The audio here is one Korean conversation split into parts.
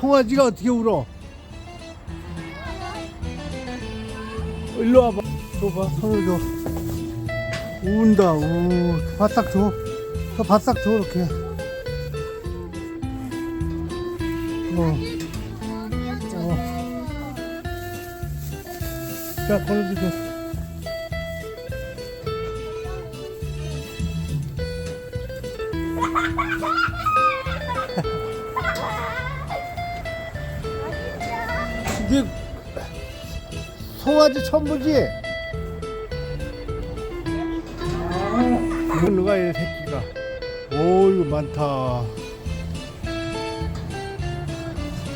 송아지가 어떻게 울어? 어, 일로 와봐. 줘봐, 손을 줘. 운다, 우. 바싹 줘. 더 바싹 줘, 이렇게. 어. 어. 자, 걸어주세요. 이게 송아지 처음 보지? 이건 누가 이 새끼가 오 이거 많다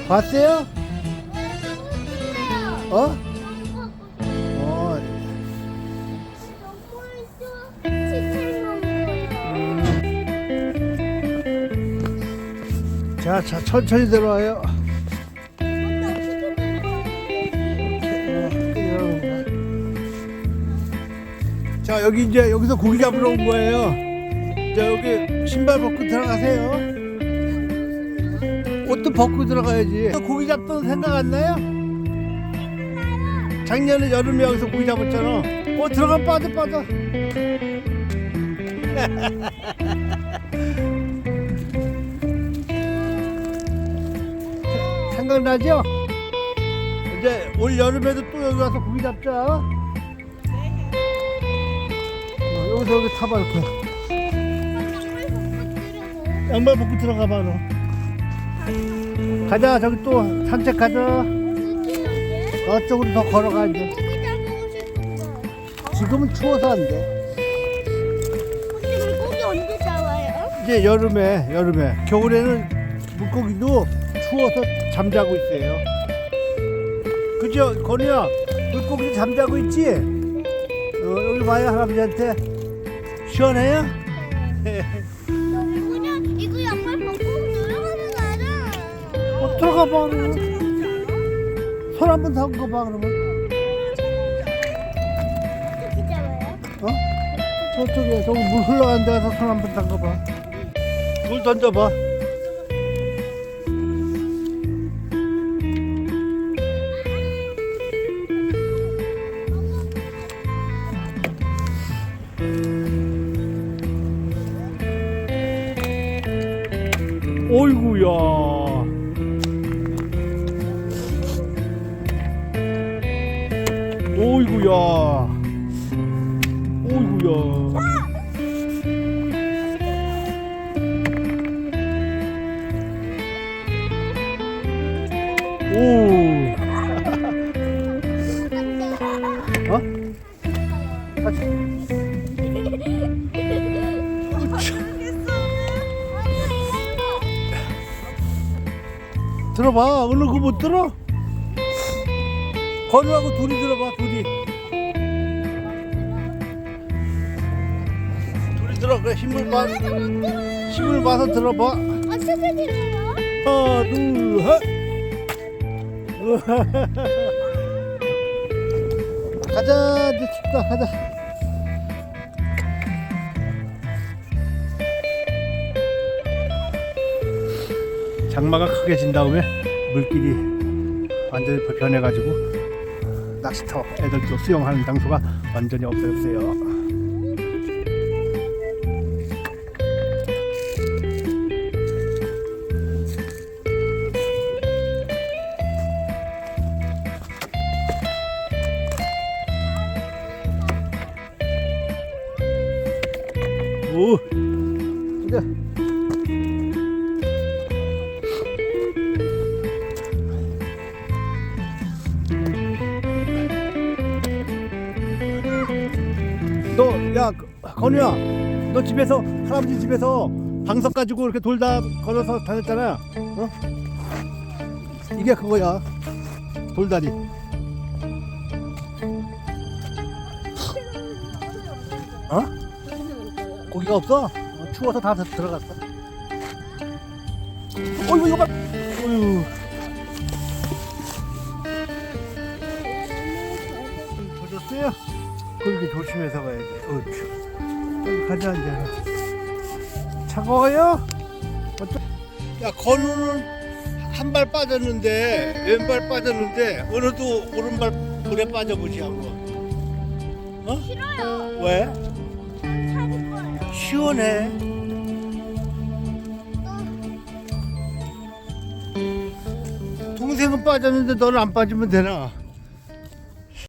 봤어요? 어? 어 자, 자, 천천히 들어와요. 자, 여기 이제 여기서 고기 잡으러 온 거예요. 자, 여기 신발 벗고 들어가세요. 옷도 벗고 들어가야지. 고기 잡던 생각 안 나요? 작년에 여름에 여기서 고기 잡았잖아. 어, 들어가 빠져, 빠져. 생각나죠? 이제 올 여름에도 또 여기 와서 고기 잡자. 어, 여기서 여기 타봐 이렇게. 양말 벗고 들어가 봐 너. 가자 저기 또 산책 가자. 저쪽으로 더 걸어가 이제. 지금은 추워서 안 돼. 물고기 언제 나와요? 이제 여름에 여름에 겨울에는 물고기도 추워서 잠자고 있어요. 그죠 건우야 물고기 잠자고 있지? 어, 여기 봐요 할아버지한테 시원해요? 그냥 이거 양말 벗고 들어가면 알아. 어, 들어가 봐 그러면 손 한번 담궈 봐 그러면 어떻게 잡아요? 어? 저쪽에 저기 물 흘러가는 데 가서 손 한번 담궈 봐물 던져 봐 어이구야. 어이구야. 어이구야. 오 들어봐. 얼른 그거 못 들어? 건우하고 둘이 들어봐 둘이. 둘이 들어 그래. 힘을 봐. 힘을 봐서 들어봐. 어떻게 들어요? 하나 둘 셋 가자 이제 춥다. 가자 장마가 크게 진 다음에 물길이 완전히 변해가지고 낚시터 애들도 수영하는 장소가 완전히 없어졌어요. 오, 이제 야, 건우야, 너 집에서 할아버지 집에서 방석 가지고 이렇게 돌다 걸어서 다녔잖아. 어? 이게 그거야. 돌다리. 어? 고기가 없어? 어, 추워서 다 들- 들어갔어. 어이구 이거 봐. 어이구. 조졌어요? 그렇게 조심해서 가야지. 어휴. 여기 가자 이제. 차가워요? 어쩌... 야 건우는 한 발 빠졌는데 왼발 빠졌는데 어느도 오른발 물에 빠져보지 한번. 어? 싫어요. 왜? 사는 거예요. 시원해. 또 동생은 빠졌는데 너는 안 빠지면 되나?